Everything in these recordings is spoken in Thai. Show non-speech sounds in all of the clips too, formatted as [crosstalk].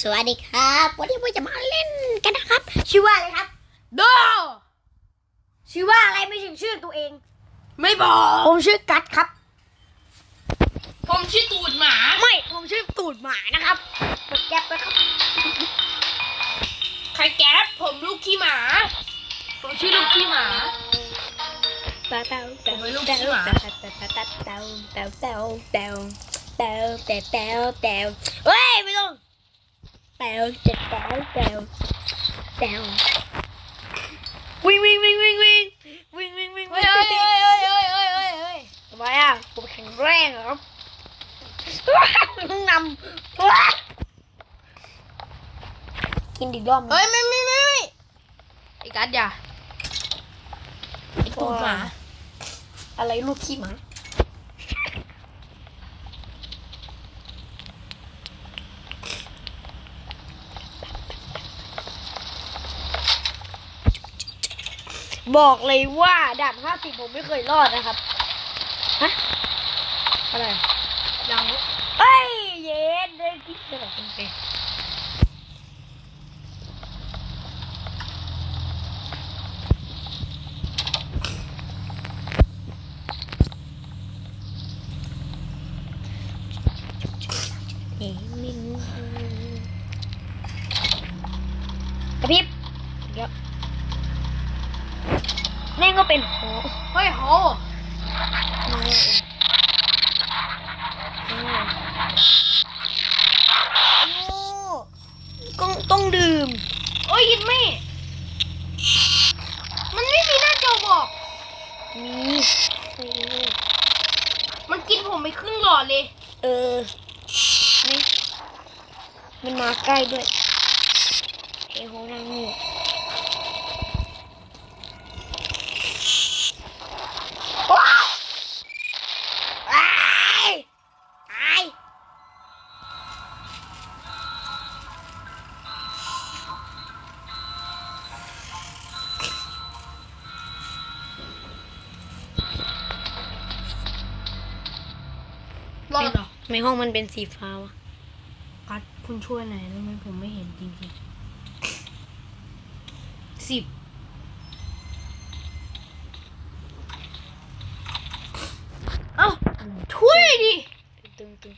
สวัสดีครับ วันนี้ผมจะมาเล่นกันนะครับ ชื่อว่าอะไรครับโดชื่อว่าอะไรไม่ถึงชื่อตัวเอง ไม่บอก ผมชื่อกัดครับ ผมชื่อตูดหมา ไม่ ผมชื่อตูดหมานะครับกดแก๊ปนะครับ ใครแก๊ปผมลูกขี้หมา ผมชื่อลูกขี้หมาเต้าเต้าเต้าผมเป็นลูกเต้าขี้หมาเต้าเต้าเต้าเต้าเต้าเต้าเต้าเต้าเต้าเต้าเต้าเต้าเฮ้ยไม่ต้อง เต้าเจ็ดเต้าเต้าเต้าวิ่งวิ่งวิ่งวิ่งวิ่งวิ่งวิ่งวิ่งเฮ้ยเฮ้ยเฮ้ยเฮ้ยเฮ้ยเฮ้ยเฮ้ยทำไมอะผมแข็งแรงเหรอครับต้องนำกินอีกรอบหนึ่งเฮ้ยไม่ไม่ไม่ไม่ไอ้กัดอย่าไอ้ตูดหมาอะไรลูกขี้หมา บอกเลยว่าด่านห้าสิบผมไม่เคยรอดนะครับ ฮะ อะไร ยังเอ้ย เย็นได้คิดจะบอกเป็นเป็นเอ็มินกระพริบเดี๋ยว นี่ก็เป็นโหเฮ้ยโหต้องต้องดื่ม โอ้ยยินไม่มันไม่มีหน้าจอบอก มีเออมันกินผมไปครึ่งหลอดเลย เออนี่มันมาใกล้ด้วยไอ้ของนางงู รอดเหรอในห้องมันเป็นสีฟ้าวะกัดคุณช่วยหน่อยได้ไหมผมไม่เห็นจริงๆสิบเอ้าช่วยดิตึงตึง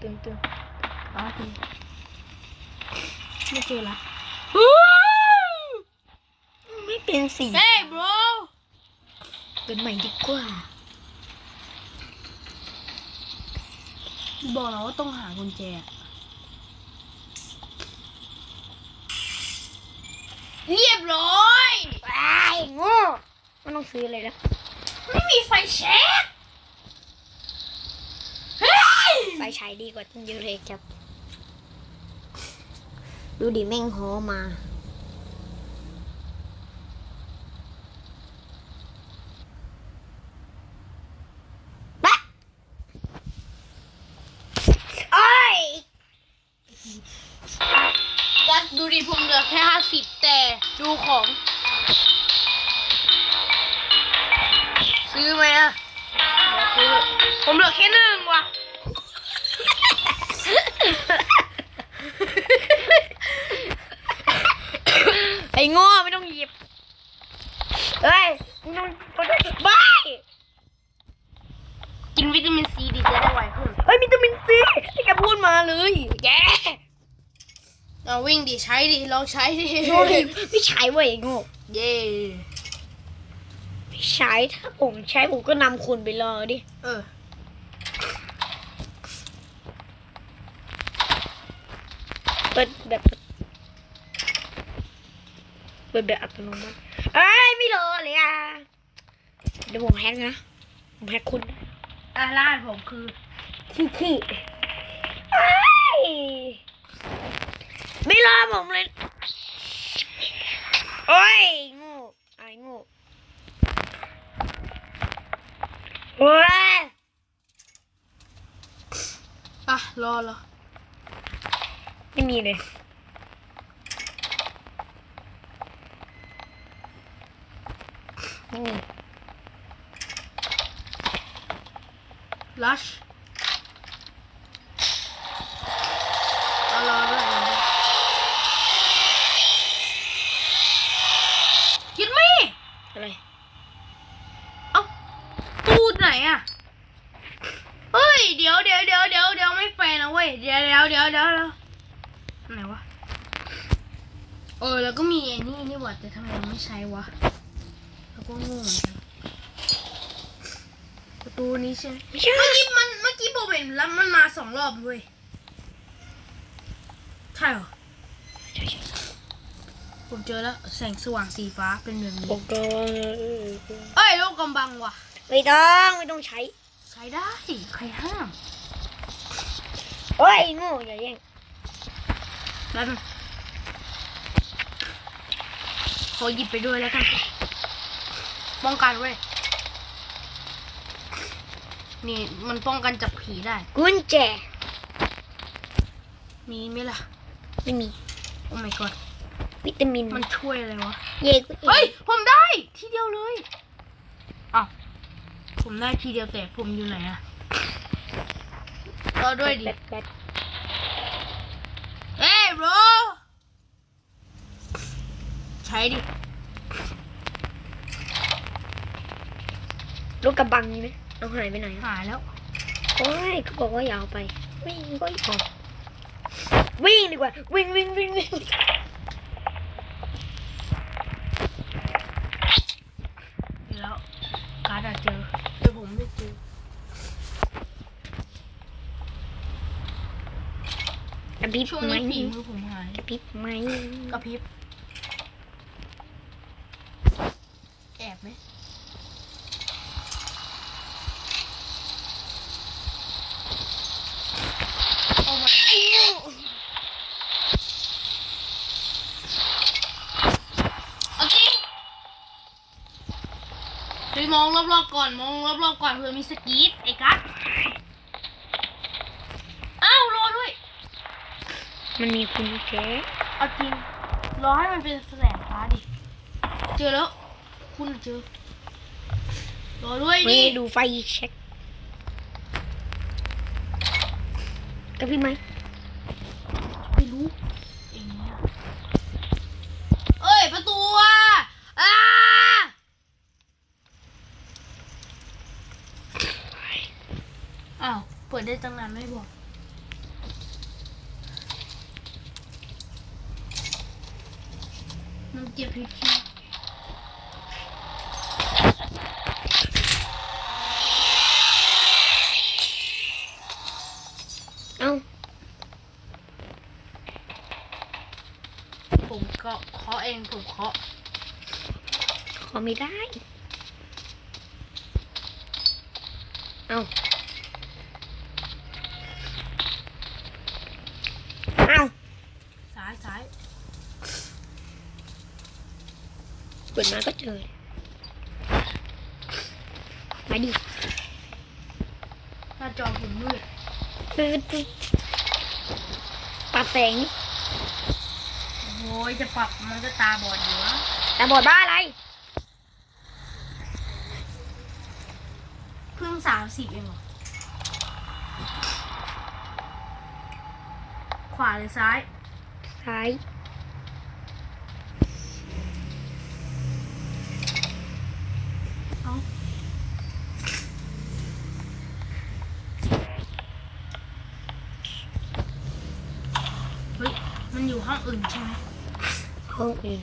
ตึงตึงอ๋อโอเคไม่เจอละไม่เป็นสีเฮ้ย bro เกินใหม่ดีกว่า บอกแล้วว่าต้องหากุญแจเรียบร้อยไอ้โง่ไม่ต้องซื้อเลยนะไม่มีไฟแช็กเฮ้ยไฟฉายดีกว่าตั้งเยอะเลยครับ ดูดิแม่งหอมา สิบแต่ดูของ ซื้อไหมอะซื้อผมเหลือแค่หนึ่งว่ะ ไอ้โง่ไม่ต้องหยิบ เฮ้ยมึงต้องก็ได้บาย กินวิตามินซีดีจะได้ไวขึ้น เฮ้ยวิตามินซีไอ้แกพูดมาเลยแก เอาวิ่งดิใช้ดิลองใช้ดิโง่ดิไม่ใช้เว้ยไอ้โง่เย่ไม่ใช้ถ้าผมใช้ผมก็นำคุณไปรอดิ เออ เปิดแบบเปิดแบบอัตโนมัติเอ้ยไม่รอเลยอะเดี๋ยวผมแฮกนะ ผมแฮกคุณอาลาดผมคือขี้ขี้เอ้ย ไม่รอผมเลย โอ้ยโงูไอ้โงูโอ้ยอะ รอรอไม่มีเลยไม่มีลัชเอารอด้วย ยเดี๋ยวเดี๋ยวเดี๋ยวเดี๋ยวเดี๋ยวไหนวะ เออ แล้วก็มีไอ้นี่นี่ห ว่าแต่ทำไมเราไม่ใช้วะแล้วก็งงเหมือนกันประตูนี้ใช่ไหมไม่ใช่เมื่อกี้มันเมื่อกี้โบเห็นแล้วมันมาสองรอบเว้ยใช่เหรอผมเจอแล้วแสงสว่างสีฟ้าเป็นแบบนี้โอ้โหเอ้ยโลกกำบังว่ะไม่ต้องไม่ต้องใช้ ใช้ได้ใครห้ามโอ้ยโง่อย่าแย่งแล้วนึง ขอหยิบไปด้วยแล้วกันป้องกันเว้ยนี่มันป้องกันจับผีได้ กุญแจ มีไหมล่ะ ไม่มี โอ้ my god วิตามิน มันช่วยอะไรวะ เย่กุญแจเฮ้ย ผมได้ ทีเดียวเลยอ้าวผมได้ทีเดียวแต่ผมอยู่ไหนอะรอด้วยดิแบตแบตเอ้ยโร ใช้ดิลูกกระบังนี่ไหมเอาหายไปไหนอะหายแล้วโอ้ยเขาบอกว่าอย่าเอาไป วิ่งก็อีกอวิ่งดีกว่า วิ่งวิ่งวิ่งวิ่งเดี๋ยวแล้วการ์ดอะเจอแต่ผมไม่เจอกระพริบช่วงไหมนี้ฝีมือผมหายกระพริบไหมกระพริบ แอบไหมโอ้ my โอเคไปมอง รอบๆก่อนมองรอบๆก่อนเผื่อมีสกีดไอ้กัสอ้าวรอด้วย มันมีคุณแจเอาจริงรอให้มันเป็นแสงฟ้าดิ เจอแล้ว คุณเจอ รอด้วยไม่ดิดูไฟเช็คกระพริบไหมไม่รู้เองเนี่ยเอ้ย ประตูอะอ้าอ้าว เปิด ได้ตั้งนานไม่บอกมันเจ็บพิษที่เอ้าผมก็เคาะเองผมเคาะขอไม่ได้ เอ้าเอ้า ซ้ายซ้าย เปิด มาก็เจอ มาดิหน้าจอผมมืดปืดปืดปรับแสงนี่โอ้ยจะปรับมันก็ตาบอดอยู่วะแต่บอดบ้าอะไร เพิ่งสามสิบเองเหรอ ขวาหรือซ้าย ซ้าย เอ้า เฮ้ย มันอยู่ ห้องอื่นใช่ไหมห้องอื่น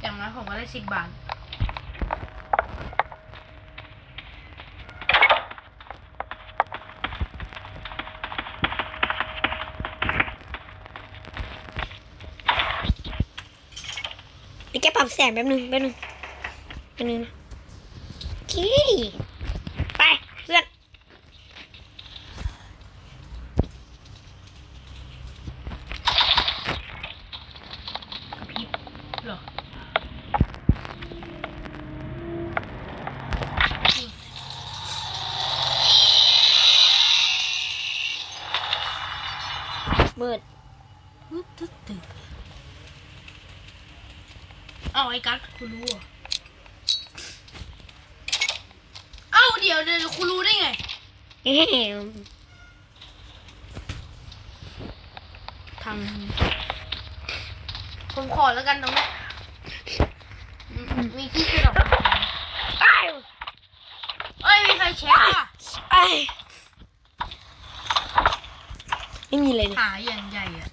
อย่างน้อยผมก็ได้สิบบาท เดี๋ยวแกปรับแสงแป๊บนึงแป๊บนึงแป๊บนึงนะโอเคไปเพื่อน กระพริบเหรอ เบิดตึ๊ดตึ๊ดตึ๊ดเอาไอ้กัสคุณรู้เหรอเอ้าเดี๋ยวเดี๋ยวคุณรู้ได้ไงแหมทางนี้ผมขอแล้วกันตรงนี้อืมมีที่กระดอกไม้อ้าวเอ้ยมีไฟแช็กอะ ไอ้ ไม่มีเลยเนี่ยขาอย่างใหญ่อะ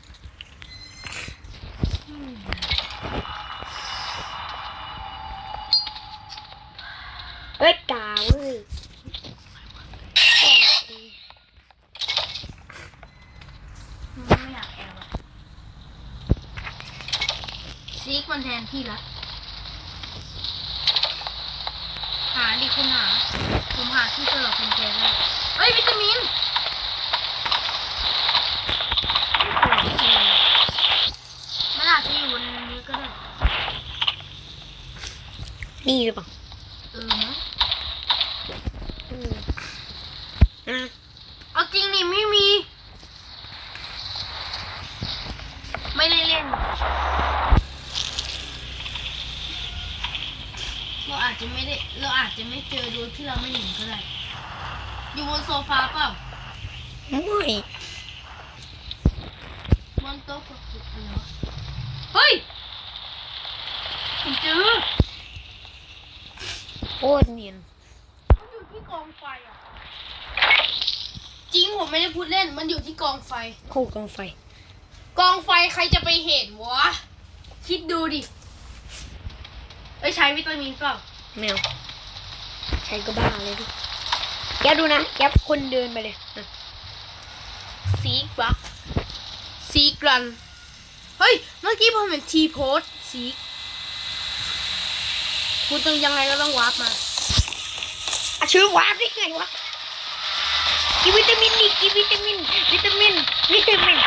อืมเฮ้ยกาเว้ยไม่อยากแอบอะซีกมันแทนพี่ละหาดิคุณหา ผมหาที่สำหรับคุณแกแล้วเอ้ยวิตามินมันอาจจะอยู่บนนี้ก็ได้ นี่หรือเปล่าเออมั้งอืมอะเอาจริงนี่ไม่มี ไม่ได้เล่นเราอาจจะไม่ได้เราอาจจะไม่เจอโดยที่เราไม่เห็นก็ได้ อยู่บนโซฟาเปล่าไม่บนโต๊ะกับอะไรวะเฮ้ยผมเจอโค ตรเนียนมันอยู่ที่กองไฟอะ จริงผมไม่ได้พูดเล่น มันอยู่ที่กองไฟคู่กองไฟ กองไฟใครจะไปเห็นวะ คิดดูดิเอ้ยใช้วิตามินเปล่าแมวใช้ก็บ้าเลยดิแกปดูนะแกปคนเดินไปเลยอะซีกบักซีกรัน เฮ้ย เมื่อกี้ผมเห็นทีโพสซีก คุณต้องยังไงก็ต้องวาร์ปมาอาชื่อวาร์ปได้ไงวะกินวิตามินดิกินวิตามิน วิตามิน วิตามิน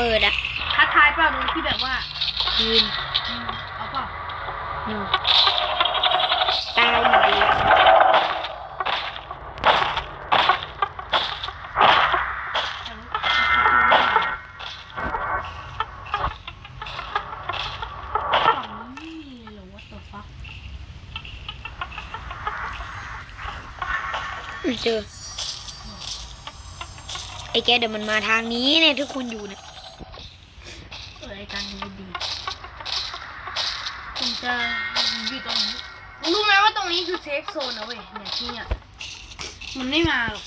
เปิดอะท้าทายเปล่าโดนที่แบบว่ายืนอืมเอาเปล่าหนึ่งตายหมดเลยฝั่งนี้ไม่มีเลยเหรอ what the fuck ไม่เจอไอ้แกเดี๋ยวมันมาทางนี้เนี่ยที่คุณอยู่เนี่ย โซนนะเว้ยเนี่ยที่เนี่ยมันไม่มาหรอก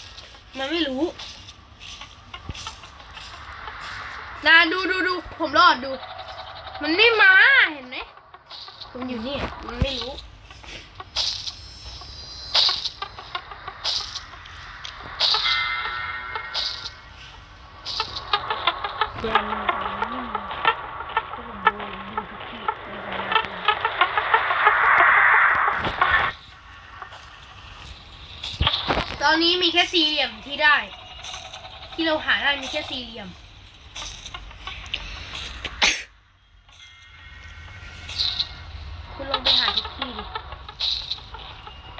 มันไม่รู้นะดูดูดูผมรอดดู มันไม่มาเห็นไหมผมอยู่นี่มันไม่รู้ อนนี้มีแค่สี่เหลี่ยมที่ได้ ที่เราหาได้มีแค่สี่เหลี่ยม คุณลองไปหาทุกที่ดิ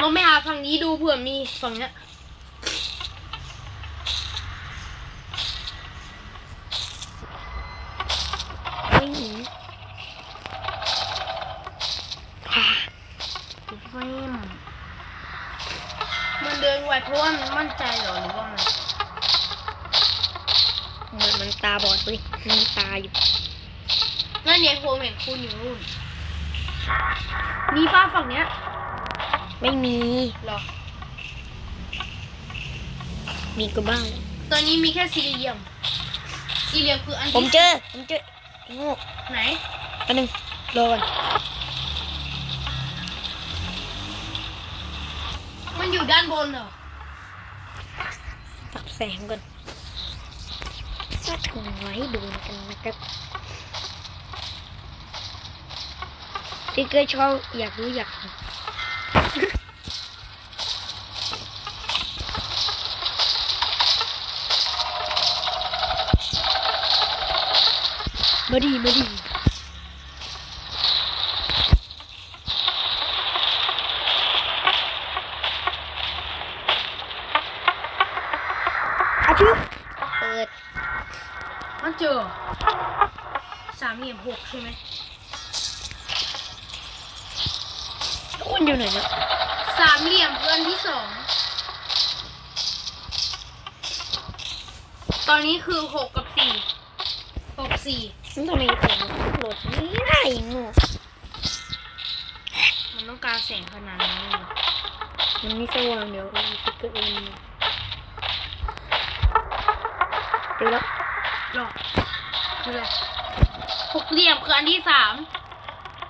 ลองไปหาฝั่งนี้ดูเผื่อมีฝั่งเนี้ยไม่หนีอะเฟรมมันเดิน ไวเพราะว่ามันมั่นใจเหรอหรือว่าไงมันมันตาบอดเว้ยมันมีตาอยู่นั่นเนี่ยผมเห็นคุณอยู่นู่นมีป้าฝั่งเนี้ยไม่มีเหรอ มีก็บ้าง ตอนนี้มีแค่สี่เหลี่ยม สี่เหลี่ยมคืออันผมที่เจอ ผมเจอไอ้โง่ไหน อันหนึ่งรอก่อนมันอยู่ด้านบนเหรอ sàn mình nó thùng ngoáy đường cần là cất thì cứ cho giặt cứ giặt [laughs] Mari, đi. ใช่ไหมทุกคนอยู่ไหนเนี่ยสามเหลี่ยมเพื่อนที่สอง ตอนนี้คือหกกับสี่หกสี่มันทำไมผมโหลดไม่ได้งูมันต้องการแสงขนาดนั้นเลยเหรอมันไม่สว่างเดี๋ยวเอาสติ๊กเกอร์เองเดี๋ยวแล้วหรอคืออะไร หกเหลี่ยมคืออันที่สาม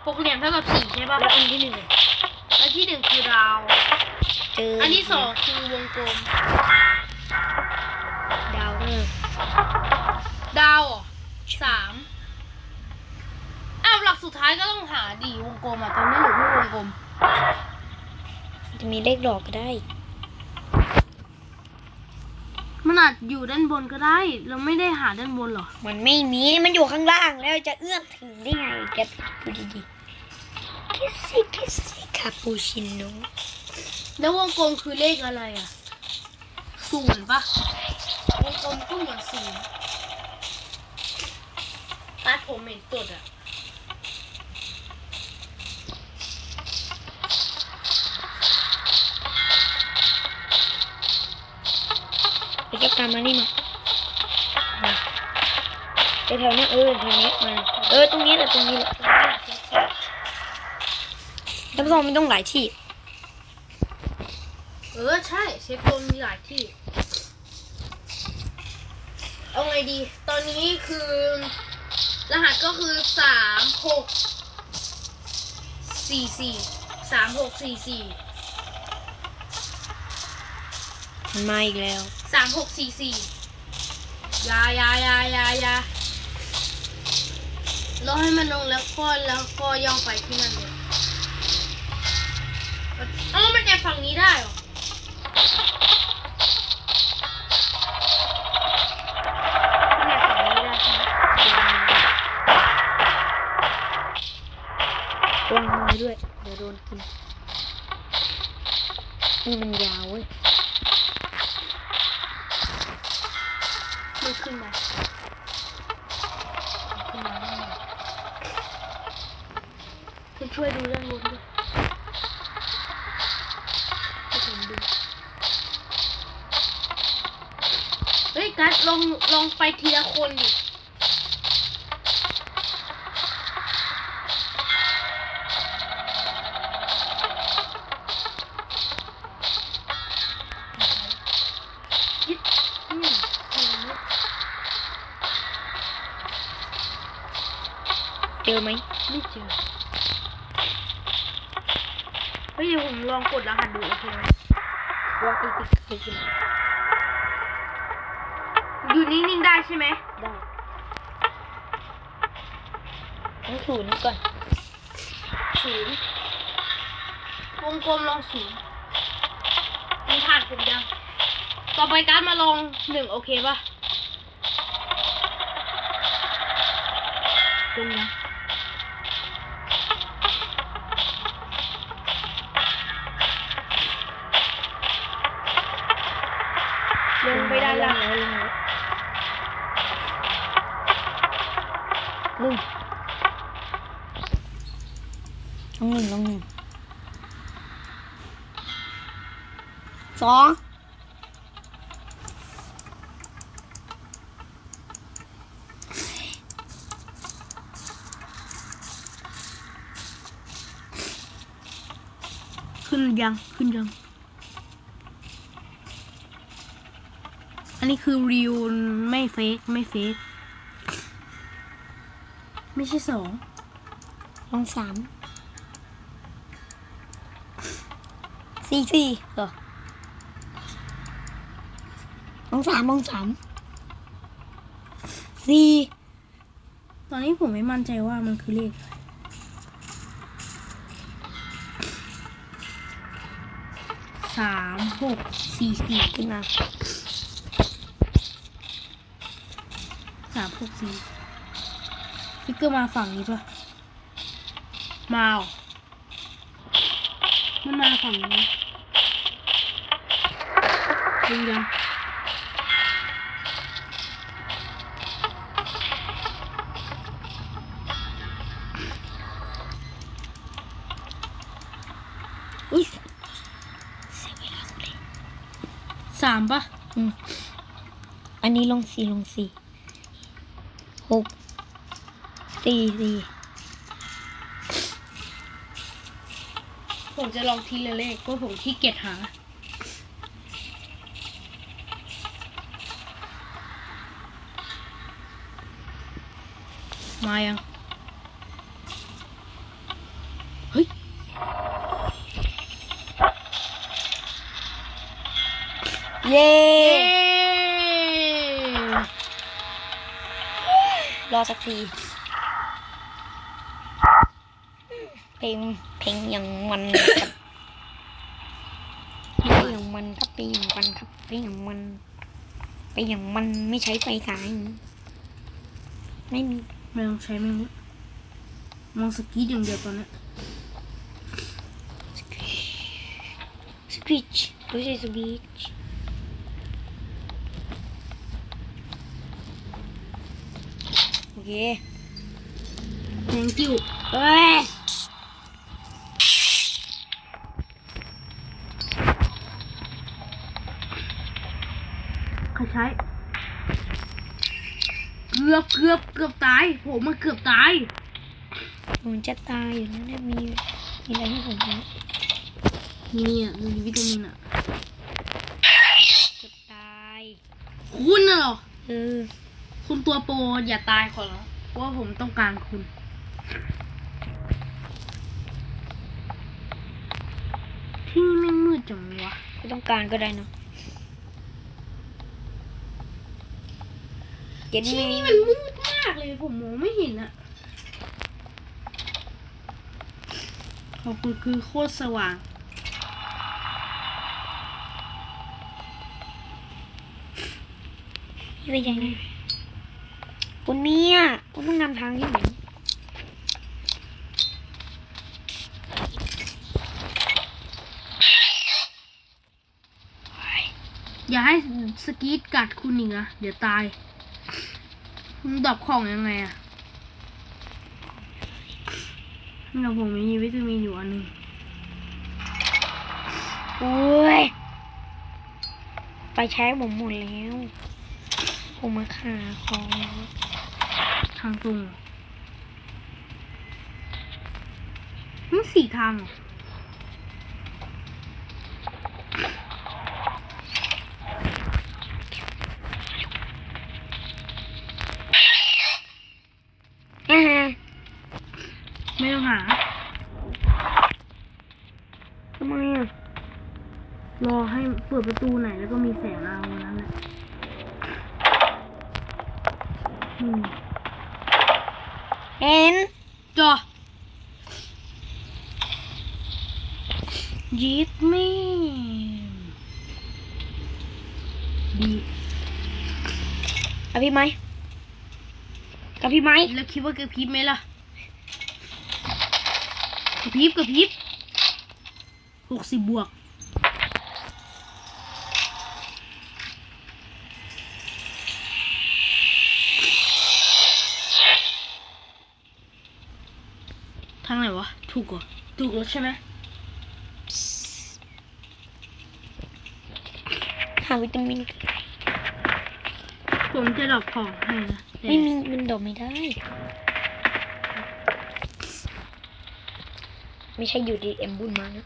หกเหลี่ยมเท่ากับสี่ใช่ป่ะแล้วอันที่หนึ่งอะอันที่หนึ่งคือดาว เจออัอันที่สองคือวงกลม ดาวเออดาวเหรอสามอ้าวหลักสุดท้ายก็ต้องหาดีวงกลมอะตอนนี้หรือไม่วงกลม จะมีเลขดอกก็ได้ มัน อาจอยู่ด้านบนก็ได้ เราไม่ได้หาด้านบนหรอ มันไม่มี มันอยู่ข้างล่างแล้วจะเอื้อมถึงได้ไงแกดูดีๆคิสซี่คิสซี่คาปูชิโน่แล้ววงกลมคือเลขอะไรอะศูนย์ปะวงกลมก็เหมือนศูนย์ตัดผมเห็นตดอะ ไปเก็บการมานี่มามาไปแถวเนี้ยเออแถวเนี้ยมาเออตรงนี้แหละตรงนี้แหละท่านผู้ชมมันต้องหลายที่ เออใช่เซฟโซนมีหลายที่ เอาไงดี ตอนนี้คือ รหัสก็คือสามหกสี่สี่สามหกสี่สี่ มันมาอีกแล้ว สามหกสี่สี่ยายายายายาเราให้มันลงแล้วก็แล้วก็ย่องไปที่นั่นเลยเออมันแอบฝั่งนี้ได้เหรอมันแอบฝั่งนี้ได้ใช่ไหมวางมือด้วย เดี๋ยวโดนกินนี่มันยาวเว้ย ช่วยดูด้านบนด้วยให้ผมดูเฮ้ยกัสลองลองไปทีละคนดิยึดอืมเอาอย่างนี้เจอไหมไม่เจอ เฮ้ยเดี๋ยว ผมลองกดรหัสดูโอเคไหมวางอีกอีกอีกอยู่นิ่งๆได้ใช่ไหมได้ต้องศูนย์ก่อนศูนย์วงกลมลองศูนย์มันผ่านผมยัง ต่อไปการดมาลองหนึ่งโอเคป่ะตรงนะ ลงไปด้านล่างแล้วลงแล้วหนึ่งลงหนึ่งลงหนึ่งสองขึ้นยังขึ้นยัง นนี้คือรีวไม่เฟกไม่เฟกไม่ใช่สองลองสามสี่สี่เหรอลองสามลองสามสี่ตอนนี้ผมไม่มั่นใจว่ามันคือเลขอะไรสามหกสี่สี่ขึ้นมา สามหกสี่ฟิกเกอร์มาฝั่งนี้ปะมาอมันมาฝั่งนี้จริงยังอุ้ยสามปะอืมอันนี้ลงสี่ลงสี่ หกสี่สี่ผมจะลองทีละเลขเพราะผมขี้เกียจหา มายัง เฮ้ย เย้ รอ สักที เพลงเพลงอย่างมันครับเพลงอย่างมันครับเพลงอย่างมันครับเพลงอย่างมันเพลงอย่างมันไม่ใช้ไฟฉาย ไม่มีไม่ต้องใช้แม่งละมองสกีดอย่างเดียวตอนนี้สวิตช์ไม่ใช่สวิต ช์โอเคแมงกิ้วเฮ้ยใครใช้เกือบเกือบเกือบตาย ผมมาเกือบตาย ผมจะตายอยู่นะเนี่ยมีมีอะไรให้ผมไหมนี่อะมีวิตามินอะจะตาย คุณน่ะเหรอ เออ คุณตัวโปรอย่าตายขอร้องเพราะว่าผมต้องการคุณ ที่นี่แม่งมืดจังวะไม่ต้องการก็ได้เนอะเย็นที่ไหมนี่มันมืดมากเลยผมมองไม่เห็นอะขอบคุณคือโคตรสว่างพี่ไปยังไง คุณเมียคุณต้องนำทางที่ไหนอย่าให้สกีดกัดคุณอีกนะเดี๋ยวตายคุณดรอปของยังไงอะเราผมมีวิตามินอยู่อันหนึงโอ้ย ไปใช้ผมหมดแล้ว ผมมาขาของ ทางตรงเหรอมันสี่ทางเหรออ่าฮะไม่ต้องหาทำไมอะ รอให้เปิดประตูไหนแล้วก็มีแสงเอาวันนั้นแหละอืม เห็น จอยิดแม่ดี กับพี่ไหมกับพี่ไหมแล้วคิดว่ากระพริบไหมล่ะกระพริบกระพริบหกสิบบวกทางไหนวะ ถูกเหรอถูกแล้วใช่ไหมหาวิตามิน ผมจะดรอกของให้นะแต่ไม่มีมันดอกไม่ได้ ไม่ใช่อยู่ดีเอ็มบุญมานะ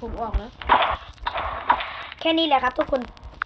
ผมออกแล้ว แค่นี้แหละครับทุกคน